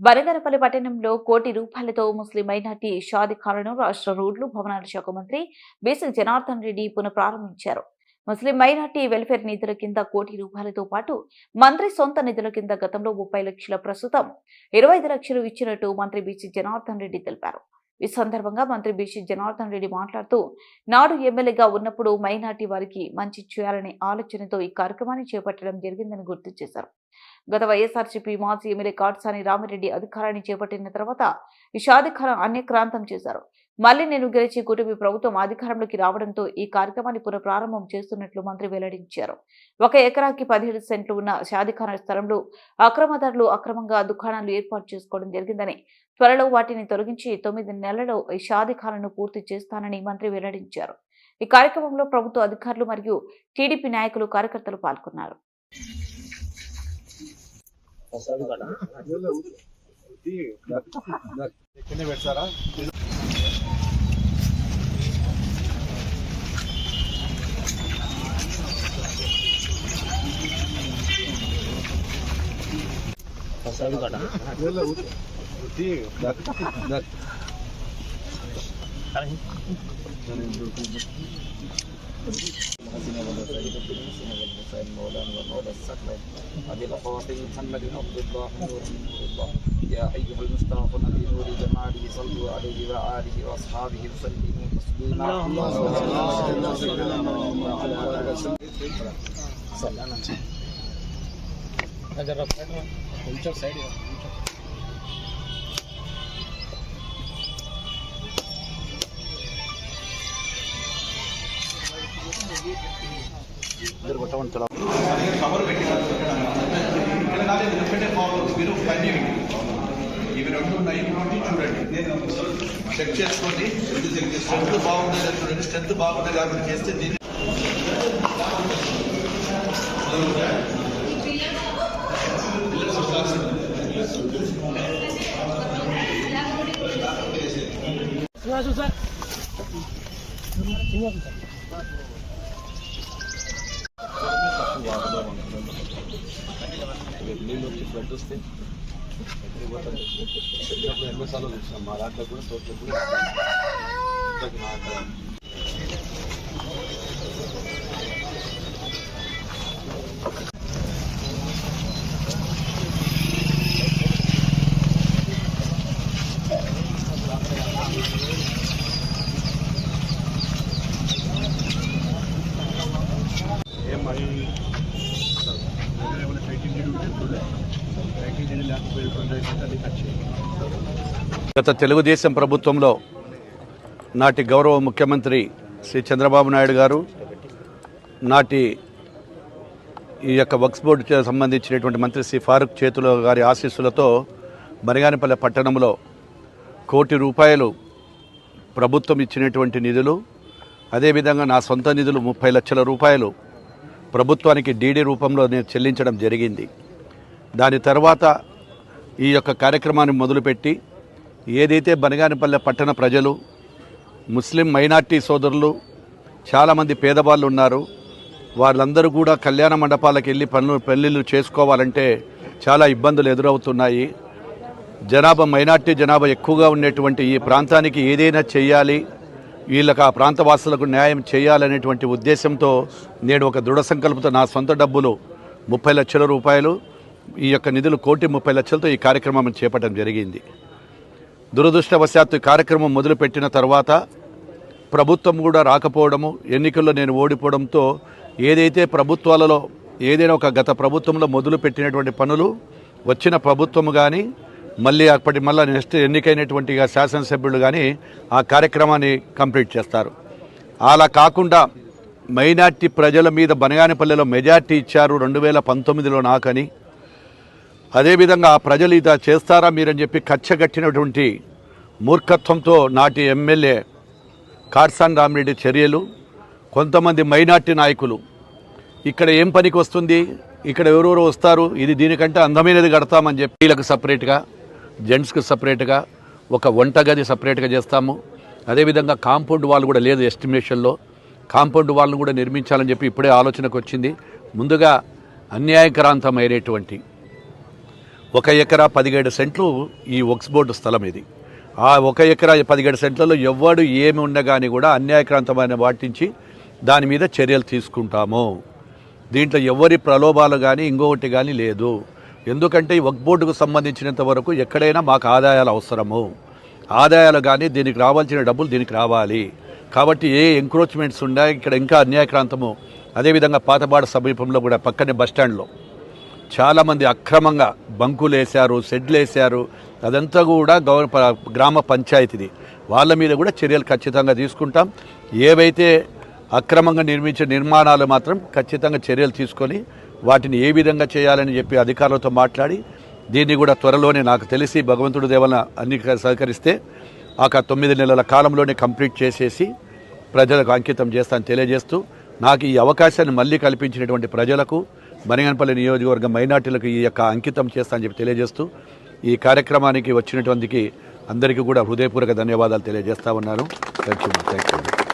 వరంగరపల్లి పట్టణంలో కోటి రూపాయలతో ముస్లిం మైనార్టీ షాది రాష్ట్ర రోడ్లు భవనాల శాఖ మంత్రి బీసీ జనార్దన్ రెడ్డి పునఃప్రారంభించారు. ముస్లిం మైనార్టీ వెల్ఫేర్ నిధుల కింద కోటి రూపాయలతో పాటు మంత్రి సొంత నిధుల కింద గతంలో ముప్పై లక్షల ప్రస్తుతం ఇరవై ఐదు లక్షలు ఇచ్చినట్టు మంత్రి బీసీ జనార్దన్ రెడ్డి తెలిపారు. ఈ సందర్భంగా మంత్రి బీసీ జనార్దన్ రెడ్డి మాట్లాడుతూ నాడు ఎమ్మెల్యేగా ఉన్నప్పుడు మైనార్టీ వారికి మంచి చేయాలనే ఆలోచనతో ఈ కార్యక్రమాన్ని చేపట్టడం జరిగిందని గుర్తు చేశారు. గత వైఎస్ఆర్సీపీ మాజీ ఎమ్మెల్యే కాట్సాని రామిరెడ్డి అధికారాన్ని చేపట్టిన తర్వాత ఈ షాదిఖానం అన్యక్రాంతం చేశారు. మళ్ళీ నేను గెలిచి కుటుంబీ ప్రభుత్వం అధికారంలోకి రావడంతో ఈ కార్యక్రమాన్ని పునఃప్రారంభం చేస్తున్నట్లు మంత్రి వెల్లడించారు ఒక ఎకరాకి పదిహేడు సెంట్లు ఉన్న షాదిఖాన స్థలంలో అక్రమదారులు అక్రమంగా దుకాణాలు ఏర్పాటు చేసుకోవడం జరిగిందని త్వరలో వాటిని తొలగించి తొమ్మిది నెలల్లో ఈ షాదిఖాలను పూర్తి చేస్తానని మంత్రి వెల్లడించారు ఈ కార్యక్రమంలో ప్రభుత్వ అధికారులు మరియు టీడీపీ నాయకులు కార్యకర్తలు పాల్గొన్నారు పెడతారా أبي الأخوات محمد عبد الله نور من نور الله يا أيها المصطفى نبي نور جماله صلوا عليه وآله وأصحابه وسلموا تسليما اللهم صل على سيدنا محمد وعلى آله وسلم కొంచెం సైడ్ ఇద్దరు కొట్టమని తెల మీరు పని చేయండి ఇవి రెండు ఉన్నాయి ఇటువంటి చూడండి చెక్ చేసుకోండి స్ట్రెంత్ బాగుంది లేదా చూడండి స్ట్రెంత్ బాగుంది కాబట్టి చేస్తే దీన్ని నీళ్ళు వచ్చి ఫ్లడ్ వస్తే ఎక్కడికి ఎన్నోసార్లు చూసినాం మా దాంట్లో కూడా తోటలో కూడా ఇక్కడికి నా గత తెలుగుదేశం ప్రభుత్వంలో నాటి గౌరవ ముఖ్యమంత్రి శ్రీ చంద్రబాబు నాయుడు గారు నాటి ఈ యొక్క వక్స్ బోర్డు సంబంధించినటువంటి మంత్రి శ్రీ ఫారూక్ చేతుల గారి ఆశీస్సులతో బనగానిపల్లె పట్టణంలో కోటి రూపాయలు ప్రభుత్వం ఇచ్చినటువంటి నిధులు అదేవిధంగా నా సొంత నిధులు ముప్పై లక్షల రూపాయలు ప్రభుత్వానికి డీడీ రూపంలో నేను చెల్లించడం జరిగింది. దాని తర్వాత ఈ యొక్క కార్యక్రమాన్ని మొదలుపెట్టి ఏదైతే బనగానిపల్లె పట్టణ ప్రజలు ముస్లిం మైనార్టీ సోదరులు చాలామంది పేదవాళ్ళు ఉన్నారు వాళ్ళందరూ కూడా కళ్యాణ మండపాలకు వెళ్ళి పనులు పెళ్ళిళ్ళు చేసుకోవాలంటే చాలా ఇబ్బందులు ఎదురవుతున్నాయి. జనాభా మైనార్టీ జనాభా ఎక్కువగా ఉండేటువంటి ఈ ప్రాంతానికి ఏదైనా చేయాలి వీళ్ళకి ఆ ప్రాంతవాసులకు న్యాయం చేయాలనేటువంటి ఉద్దేశంతో నేను ఒక దృఢ సంకల్పంతో నా సొంత డబ్బులు ముప్పై లక్షల రూపాయలు ఈ యొక్క నిధులు కోటి ముప్పై లక్షలతో ఈ కార్యక్రమం చేపట్టడం జరిగింది. దురదృష్టవశాత్తు కార్యక్రమం మొదలుపెట్టిన తర్వాత ప్రభుత్వం కూడా రాకపోవడము ఎన్నికల్లో నేను ఓడిపోవడంతో ఏదైతే ప్రభుత్వాలలో ఏదైనా ఒక గత ప్రభుత్వంలో మొదలుపెట్టినటువంటి పనులు వచ్చిన ప్రభుత్వము కానీ మళ్ళీ అప్పటి మళ్ళీ నెక్స్ట్ ఎన్నికైనటువంటి శాసనసభ్యులు కానీ ఆ కార్యక్రమాన్ని కంప్లీట్ చేస్తారు. అలా కాకుండా మైనార్టీ ప్రజల మీద బనగానిపల్లెలో మెజార్టీ ఇచ్చారు రెండు వేల పంతొమ్మిదిలో నాకని. అదేవిధంగా ఆ ప్రజలు ఇదా చేస్తారా మీరని చెప్పి కచ్చగట్టినటువంటి మూర్ఖత్వంతో నాటి ఎమ్మెల్యే కాట్సాన్ రామిరెడ్డి చర్యలు కొంతమంది మైనార్టీ నాయకులు. ఇక్కడ ఏం పనికి వస్తుంది? ఇక్కడ ఎవరెవరు వస్తారు? ఇది దీనికంటే అందమైనది కడతామని చెప్పి వీళ్ళకి సపరేట్గా జెంట్స్కి సపరేట్గా ఒక వంటగది సపరేట్గా చేస్తాము. అదేవిధంగా కాంపౌండ్ వాళ్ళు కూడా లేదు ఎస్టిమేషన్లో. కాంపౌండ్ వాళ్ళను కూడా నిర్మించాలని చెప్పి ఇప్పుడే ఆలోచనకు వచ్చింది. ముందుగా అన్యాయకరాంతమైనటువంటి ఒక ఎకరా పదిహేడు సెంట్లు ఈ వక్స్ బోర్డు స్థలం ఇది. ఆ ఒక ఎకరా పదిహేడు సెంట్లలో ఎవ్వడు ఏమి ఉండగాని కూడా అన్యాయక్రాంతమైన వాటించి దాని మీద చర్యలు తీసుకుంటాము. దీంట్లో ఎవరి ప్రలోభాలు కానీ ఇంకొకటి కానీ లేదు. ఎందుకంటే ఈ వక్ బోర్డుకు సంబంధించినంత వరకు ఎక్కడైనా మాకు ఆదాయాలు అవసరము. ఆదాయాలు కానీ దీనికి రావాల్సిన డబ్బులు దీనికి రావాలి. కాబట్టి ఏ ఎంక్రోచ్మెంట్స్ ఉన్నాయి ఇక్కడ ఇంకా అన్యాయక్రాంతము అదేవిధంగా పాతబాడ సమీపంలో కూడా పక్కనే బస్టాండ్లో చాలామంది అక్రమంగా బంకులు వేశారు షెడ్లు వేశారు అదంతా కూడా గౌర ప- గ్రామ పంచాయతీది. వాళ్ళ మీద కూడా చర్యలు ఖచ్చితంగా తీసుకుంటాం. ఏవైతే అక్రమంగా నిర్మించే నిర్మాణాలు మాత్రం ఖచ్చితంగా చర్యలు తీసుకొని వాటిని ఏ విధంగా చేయాలని చెప్పి అధికారులతో మాట్లాడి దీన్ని కూడా త్వరలోనే నాకు తెలిసి భగవంతుడు దేవన అన్ని సహకరిస్తే ఆ తొమ్మిది నెలల కాలంలోనే కంప్లీట్ చేసేసి ప్రజలకు అంకితం చేస్తానని తెలియజేస్తూ నాకు ఈ అవకాశాన్ని మళ్ళీ కల్పించినటువంటి ప్రజలకు మరిగనపల్లి నియోజకవర్గం మైనార్టీలకు ఈ యొక్క అంకితం చేస్తానని చెప్పి తెలియజేస్తూ ఈ కార్యక్రమానికి వచ్చినటువంటికి అందరికీ కూడా హృదయపూర్వక ధన్యవాదాలు తెలియజేస్తా ఉన్నాను. Thank you thank you